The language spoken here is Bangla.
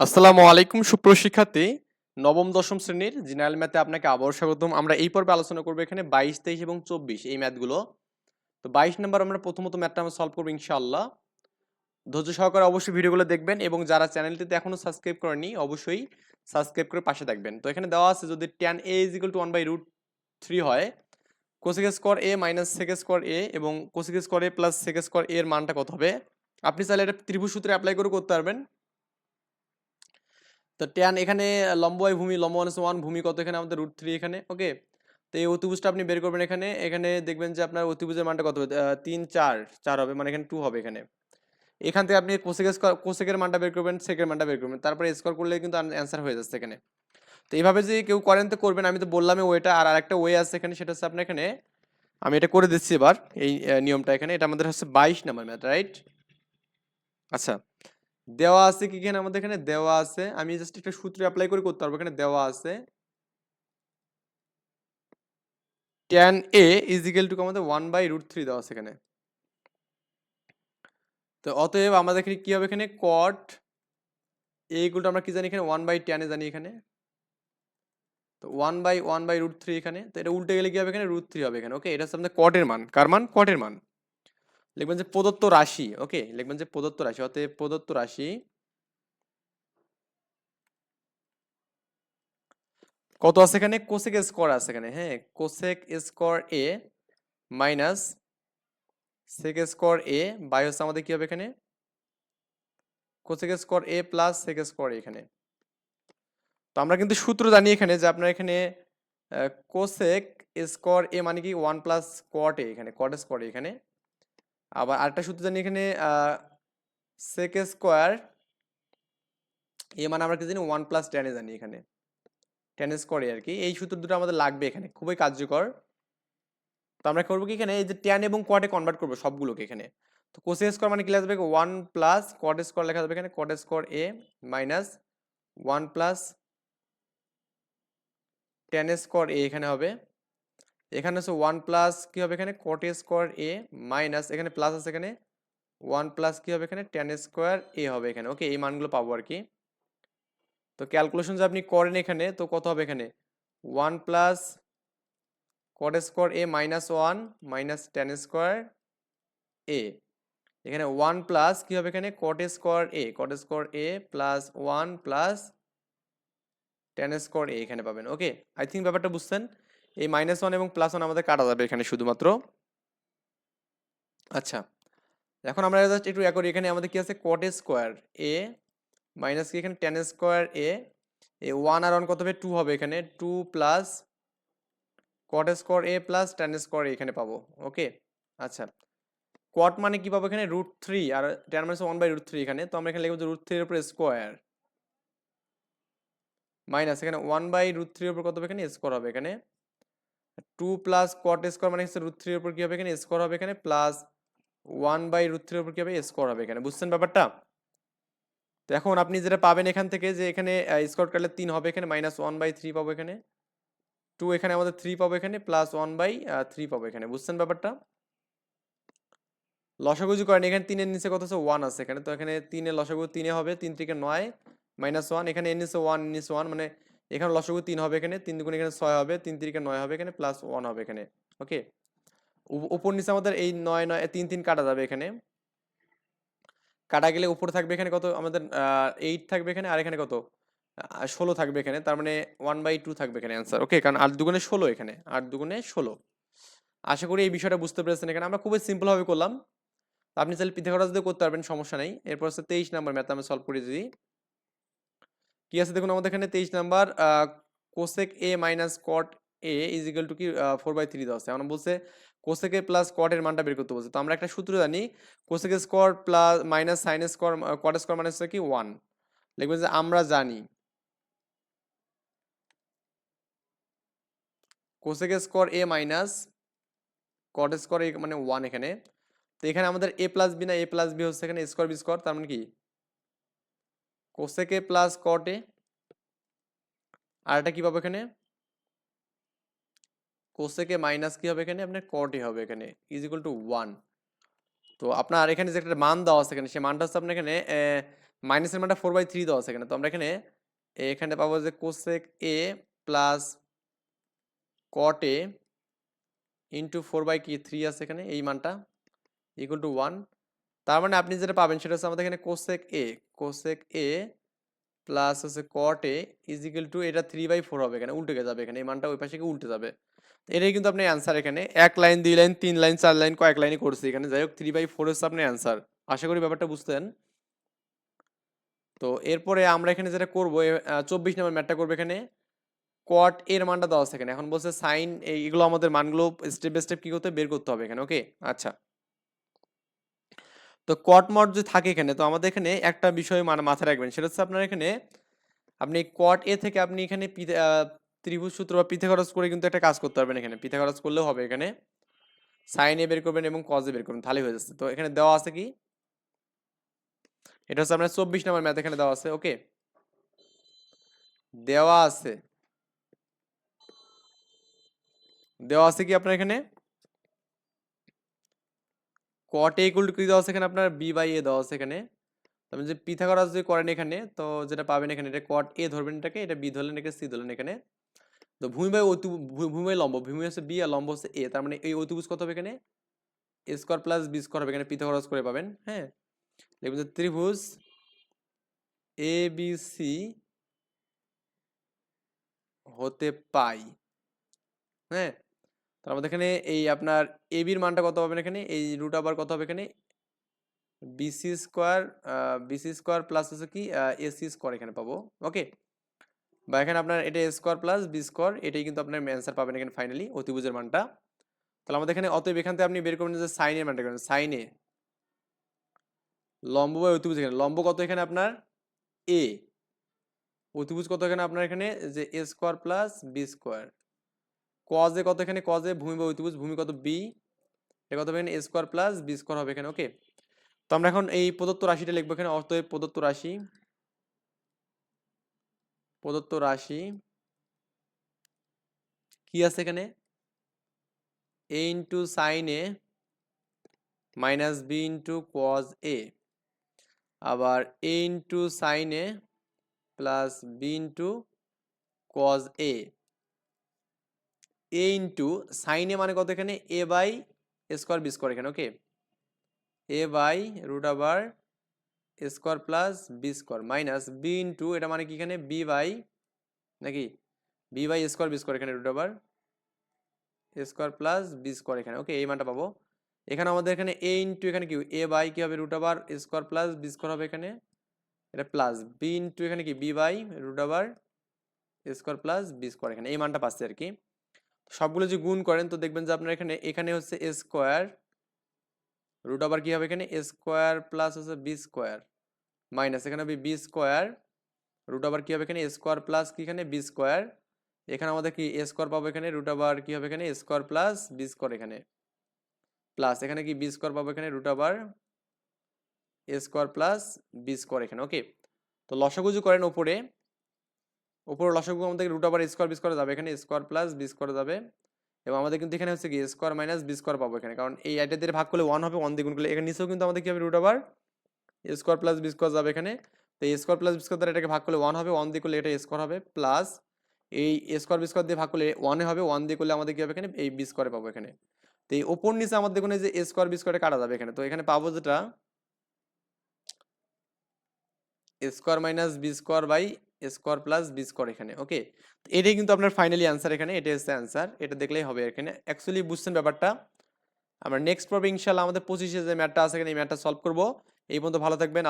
আসসালামু আলাইকুম সুপ্রশিক্ষার্থী নবম, দশম শ্রেণির জিনাল ম্যাথে আপনাকে আবার স্বাগতম। আমরা এই পর্বে আলোচনা করব এখানে বাইশ, তেইশ এবং চব্বিশ এই ম্যাথগুলো। তো বাইশ নাম্বার আমরা প্রথমত ম্যাথটা আমরা সলভ করব ইনশাআল্লাহ। ধৈর্য সহকারে অবশ্যই ভিডিওগুলো দেখবেন এবং যারা চ্যানেলটিতে এখনও সাবস্ক্রাইব করেনি অবশ্যই সাবস্ক্রাইব করে পাশে থাকবেন। তো এখানে দেওয়া আছে যদি tan A is equal to one by root three হয় cosec square A minus sec square A এবং cosec square A plus sec square এর মানটা কত হবে? আপনি চাইলে এটা ত্রিভুজ সূত্রে অ্যাপ্লাই করে করতে পারবেন। তো ট্যান এখানে লম্ব হয় ভূমি, লম্ব মানে ওয়ান ভূমি কত এখানে? আমাদের রুট থ্রি এখানে ওকে তো এই অতিভুজটা আপনি বের করবেন এখানে এখানে দেখবেন যে আপনার অতিভুজের মানটা কত তিন, চার চার হবে মানে এখানে টু হবে এখানে। এখান থেকে আপনি কোসেক কোসেকের মানটা বের করবেন সেকের মানটা বের করবেন, তারপরে স্কোয়ার করলে কিন্তু অ্যান্সার হয়ে যাচ্ছে এখানে। তো এইভাবে যে কেউ করেন তো করবেন, আমি তো বললামই ওয়েটা আর আরেকটা ওয়ে আছে এখানে, সেটা হচ্ছে আপনার এখানে, আমি এটা করে দিচ্ছি এবার, এই নিয়মটা এখানে, এটা আমাদের হচ্ছে বাইশ নাম্বার ম্যাথ রাইট আচ্ছা। দেওয়া আছে কি এখানে আমাদের এখানে? দেওয়া আছে। আমি জাস্ট একটা সূত্র অ্যাপ্লাই করে করতে পারব। এখানে দেওয়া আছে। Tan A is equal to আমাদের ওয়ান বাই রুট থ্রি দেওয়া আছে এখানে। তো অতএব আমাদের এখানে কি হবে এখানে? কট এ ইকুয়াল টু আমরা কি জানি এখানে? ওয়ান বাই টেনে জানি এখানে। তো one by one by root three এখানে। তো এটা উল্টে গেলে কি হবে এখানে? রুট থ্রি হবে এখানে। ওকে এটা হচ্ছে আমাদের কটের মান। কার মান? কটের মান। লিখবেন যে প্রদত্ত রাশি ওকে লিখবেন যে প্রদত্ত রাশি, অতএব প্রদত্ত রাশি কত আছে এখানে? কোসেক স্কোয়ার আছে এখানে হ্যাঁ? Cosec square A minus sec square A by হচ্ছে আমাদের কি হবে এখানে? Cosec square A plus sec square এখানে। তো আমরা কিন্তু সূত্র জানি এখানে যে আপনার এখানে কোসেক স্কোয়ার এ মানে কি? ওয়ান প্লাস কট এ এখানে কট স্কোয়ার এখানে। আবার আরেকটা সূত্র জানি এখানে সেক স্কোয়ার এ মানে আমরা কি জানি? ওয়ান প্লাস টেনে জানি এখানে। টেন স্কোয়ার আর কি। এই সূত্র দুটো আমাদের লাগবে এখানে। খুবই কার্যকর। তো আমরা করব কি এখানে? এই যে টেন এবং কোয়াটে কনভার্ট করব সবগুলোকে এখানে। তো কোসে স্কোয়ার মানে কি লেখা যাবে? ওয়ান প্লাস কট স্কোয়ার লেখা যাবে এখানে। Cot square A minus one plus tan square A এখানে হবে। এখানে হচ্ছে ওয়ান প্লাস কী হবে এখানে? কট স্কোয়ার এ মাইনাস এখানে প্লাস আছে এখানে? ওয়ান প্লাস কী হবে এখানে? টেন স্কোয়ার এ হবে এখানে। ওকে এই মানগুলো পাবো আর কি। তো ক্যালকুলেশন যে আপনি করেন এখানে, তো কত হবে এখানে? One plus cot square A minus one minus tan square A এখানে ওয়ান প্লাস কী হবে এখানে? Cot square A cot square A plus one plus tan square A এখানে পাবেন। ওকে আই থিঙ্ক ব্যাপারটা বুঝছেন? এই মাইনাস ওয়ান এবং প্লাস ওয়ান আমাদের কাটা যাবে এখানে শুধুমাত্র। আচ্ছা এখন আমরা জাস্ট একটু ইয়া করি, এখানে আমাদের কি আছে? কট স্কোয়ার এ মাইনাস কি এখানে? Tan square A A one R one কত হবে? টু হবে এখানে। Two plus cot square A plus tan square এখানে পাবো ওকে আচ্ছা কট মানে কি পাবো এখানে? Root three R tan minus one by root three এখানে। তো আমরা এখানে লিখব রুট থ্রির উপরে স্কোয়ার মাইনাস এখানে ওয়ান বাই রুট থ্রির উপর কত হবে এখানে? স্কোয়ার হবে এখানে। টু প্লাস কট স্কোয়ার মানে হচ্ছে রুট থ্রির উপর কি হবে এখানে? স্কোয়ার হবে এখানে প্লাস ওয়ান বাই রুট থ্রির উপর কি হবে? স্কোয়ার হবে এখানে। বুঝছেন ব্যাপারটা? তো এখন আপনি যেটা পাবেন এখান থেকে যে এখানে স্কোয়ার কাটলে তিন হবে এখানে মাইনাস ওয়ান বাই থ্রি পাবো এখানে। টু এখানে আমাদের থ্রি পাবো এখানে প্লাস ওয়ান বাই থ্রি পাবো এখানে। বুঝছেন ব্যাপারটা? লসাগুজি করেন। এখানে তিনের নিচে কত আছে? ওয়ান আছে এখানে। তো এখানে তিনের লসাগু তিনে হবে, তিন থেকে নয় মাইনাস ওয়ান এখানে এন নিচে ওয়ান নিচে ওয়ান মানে এখানে লসাগু তিন হবে এখানে, তিন দুগুণ এখানে ছয় হবে, তিন তিরিকে নয় হবে এখানে প্লাস ওয়ান হবে এখানে ওকে উপর নিচে আমাদের এই নয় নয় তিন তিন কাটা যাবে এখানে। কাটা গেলে উপরে থাকবে এখানে কত? আমাদের এইট থাকবে এখানে, আর এখানে কত? ষোলো থাকবে এখানে, তার মানে ওয়ান বাই টু থাকবে এখানে অ্যান্সার ওকে কারণ আট দুগুণে ষোলো এখানে, আট দুগুণে ষোলো। আশা করি এই বিষয়টা বুঝতে পেরেছেন এখানে, আমরা খুবই সিম্পলভাবে করলাম। আপনি চাইলে পিথাগোরাস দিয়ে করতে পারবেন, সমস্যা নেই। এরপর হচ্ছে তেইশ নাম্বার ম্যাথ আমি সলভ করে দিই। কি আছে? দেখুন, আমাদের এখানে তেইশ number cosec A minus cot A is equal to কি? ফোর বাই থ্রি দেওয়া আছে বলছে কোসেক প্লাস কট এর মানটা বের করতে বলছে। তো আমরা একটা সূত্র জানি cosec square plus minus sine square cot square হচ্ছে কি? ওয়ান লিখবেন যে আমরা জানি cosec square A minus cot square মানে ওয়ান এখানে। তো এখানে আমাদের এ প্লাস বি না? এ প্লাস বি হচ্ছে এখানে স্কোয়ার বি স্কোয়ার তার মানে কি? Cosec plus cot. আর এটা কি পাবো এখানে? কোসেকে মাইনাস কি হবে এখানে? আপনার কটে হবে এখানে। Is equal to one. তো আপনার এখানে যে একটা মান দেওয়া আছে এখানে, সেই মানটা হচ্ছে আপনার এখানে মাইনাসের মানটা ফোর বাই থ্রি দেওয়া আছে এখানে। তো আমরা এখানে এখানে পাবো যে cosec A plus cot into four by কি থ্রি আছে এখানে, এই মানটা। Equal to one. তার মানে আপনি যেটা পাবেন সেটা হচ্ছে আমাদের এখানে cosec A cosec A plus হচ্ছে কট এ ইজিক্যাল টু এটা থ্রি বাই ফোর হবে এখানে, উল্টে যাবে এখানে, এই মানটা ওই পাশে গিয়ে উল্টে যাবে। এটাই কিন্তু আপনার অ্যান্সার এখানে। এক লাইন দুই লাইন তিন লাইন চার লাইন কয়েক লাইনই করছি এখানে। যাই হোক থ্রি বাই ফোর হচ্ছে আপনার অ্যান্সার আশা করি ব্যাপারটা বুঝতেন। তো এরপরে আমরা এখানে যেটা করব চব্বিশ নম্বর ম্যাটটা করব এখানে। কট এর মানটা দেওয়া আছে এখানে। এখন বলছে সাইন এইগুলো আমাদের মানগুলো স্টেপ বাই স্টেপ কি করতে বের করতে হবে এখানে ওকে আচ্ছা। তো কট মট যদি থাকে এখানে, তো আমাদের এখানে একটা বিষয় মানে মাথায় রাখবেন, সেটা হচ্ছে আপনার এখানে আপনি কট এ থেকে আপনি এখানে ত্রিভুজ সূত্র বা পিথাগোরাস করে কিন্তু একটা কাজ করতে পারবেন এখানে। পিথাগোরাস করলেও হবে এখানে। সাইনে বের করবেন এবং কজে বের করবেন তাহলে হয়ে যাচ্ছে। তো এখানে দেওয়া আছে কি? এটা হচ্ছে আপনার চব্বিশ নম্বর ম্যাথ এখানে দেওয়া আছে ওকে দেওয়া আছে। দেওয়া আছে কি আপনার এখানে? কট এ টু কি দেওয়া আছে এখানে? আপনার বি বাই এ দেওয়া আছে এখানে। আপনি যে পিথাগোরাস যদি করেন এখানে, তো যেটা পাবেন এখানে, এটা কট এ ধরবেন এটাকে, এটা বি ধরলেন, এটাকে সি ধরলেন এখানে। তো ভূমি বাই অতু ভূমি লম্ব, ভূমি হচ্ছে বি আর লম্ব হচ্ছে এ। তার মানে এই অতিভুজ কত হবে এখানে? A square plus B square হবে এখানে, পিথাগোরাস করে পাবেন হ্যাঁ? দেখবেন যে ত্রিভুজ এ, বি, সি হতে পাই হ্যাঁ? তার মধ্যে এখানে এই আপনার এ বির মানটা কত পাবেন এখানে? এই রুট আবার কত হবে এখানে? BC square BC square plus হচ্ছে কি এসি স্কোয়ার এখানে পাবো। ওকে বা এখানে আপনার এটা A square plus B square এটাই কিন্তু আপনার অ্যান্সার পাবেন এখানে ফাইনালি অতিভুজের মানটা। তাহলে আমাদের এখানে অতএব এখান থেকে আপনি বের করবেন যে সাইনের মানটা করবেন সাইনে লম্ব বা অতিভুজ এখানে। লম্ব কত এখানে আপনার? এ অতিভুজ কত এখানে আপনার এখানে? যে A square plus B square কজে কত এখানে? কজে ভূমি বা অতিভুজ ভূমি কত? বি এটা কত এখানে? A square plus B square হবে এখানে ওকে তো আমরা এখন এই প্রদত্ত রাশিটা লিখব এখানে, অতএব প্রদত্ত রাশি প্রদত্ত রাশি কি আছে এখানে? A into sine A minus B into cos A আবার A into sine A plus B into cos A A into sine A মানে কত এখানে? A by square B square এখানে ওকে এ বাই রুট আবার square plus B square minus B into এটা মানে কি এখানে? বি বাই নাকি? B by square B square এখানে রুট আবার স্কোয়ার প্লাস বি স্কোয়ার এখানে ওকে এই মানটা পাবো। এখানে আমাদের এখানে এ ইন্টু এখানে কি? এ বাই কি হবে? রুট আবার স্কোয়ার প্লাস বি স্কোয়ার হবে এখানে? এটা প্লাস বি ইন্টু এখানে কি? বি বাই রুট আবার স্কোয়ার প্লাস বি স্কোয়ার এখানে, এই মানটা পাচ্ছে আর কি। সবগুলো যে গুণ করেন, তো দেখবেন যে আপনার এখানে এখানে হচ্ছে এ স্কোয়ার রুট আবার কি হবে এখানে? এ স্কোয়ার প্লাস হচ্ছে বি স্কোয়ার মাইনাস এখানে হবে বি স্কোয়ার রুট আবার কি হবে এখানে? এ স্কোয়ার প্লাস কি এখানে? বি স্কোয়ার এখানে আমাদের কি এ স্কোয়ার পাবো এখানে? রুট আবার কি হবে এখানে? স্কোয়ার প্লাস বি স্কোয়ার এখানে প্লাস এখানে কি বি স্কোয়ার পাবো এখানে? রুট আবার A square plus B square এখানে ওকে তো লসাগুজু করেন উপরে উপরে লসাগু আমাদের রুট আবার স্কোয়ার বি স্কোয়ার যাবে। এখানে স্কোয়ার প্লাস বি স্কোয়ার যাবে। এবং আমাদের কিন্তু এখানে হচ্ছে কি স্কোয়ার মাইনাস বি স্কোয়ার পাবো এখানে। কারণ এই আইটা দিয়ে ভাগ করলে ওয়ান হবে ওয়ান দিয়ে গুণ করলে এখানে নিচেও কিন্তু আমাদের কি হবে? রুট আবার স্কোয়ার প্লাস বি স্কোয়ার যাবে এখানে। তো স্কোয়ার প্লাস বি স্কোয়ার দ্বারা এটাকে ভাগ করলে ওয়ান হবে ওয়ান দিয়ে করলে এটা স্কোয়ার হবে। প্লাস এই স্কোয়ার বি স্কোয়ার দিয়ে ভাগ করলে ওয়ানে হবে ওয়ান দিয়ে করলে আমাদের কি হবে এখানে? এই বি স্কোয়ারে পাবো এখানে। তো এই ওপর নিচে আমাদের দেখুন যে স্কোয়ার বি স্কোয়ারে কাটা যাবে এখানে। তো এখানে পাবো যেটা square minus B square by square plus B square এখানে ওকে এটাই কিন্তু আপনার ফাইনালি অ্যান্সার এখানে, এটাই হচ্ছে অ্যান্সার এটা দেখলেই হবে এখানে। অ্যাকচুয়ালি বুঝছেন ব্যাপারটা? আমরা নেক্সট পর্বে ইনশাল্লাহ আমাদের পঁচিশে যে ম্যাটটা আছে এখানে এই ম্যাটটা সলভ করব। এই পর্যন্ত ভালো থাকবেন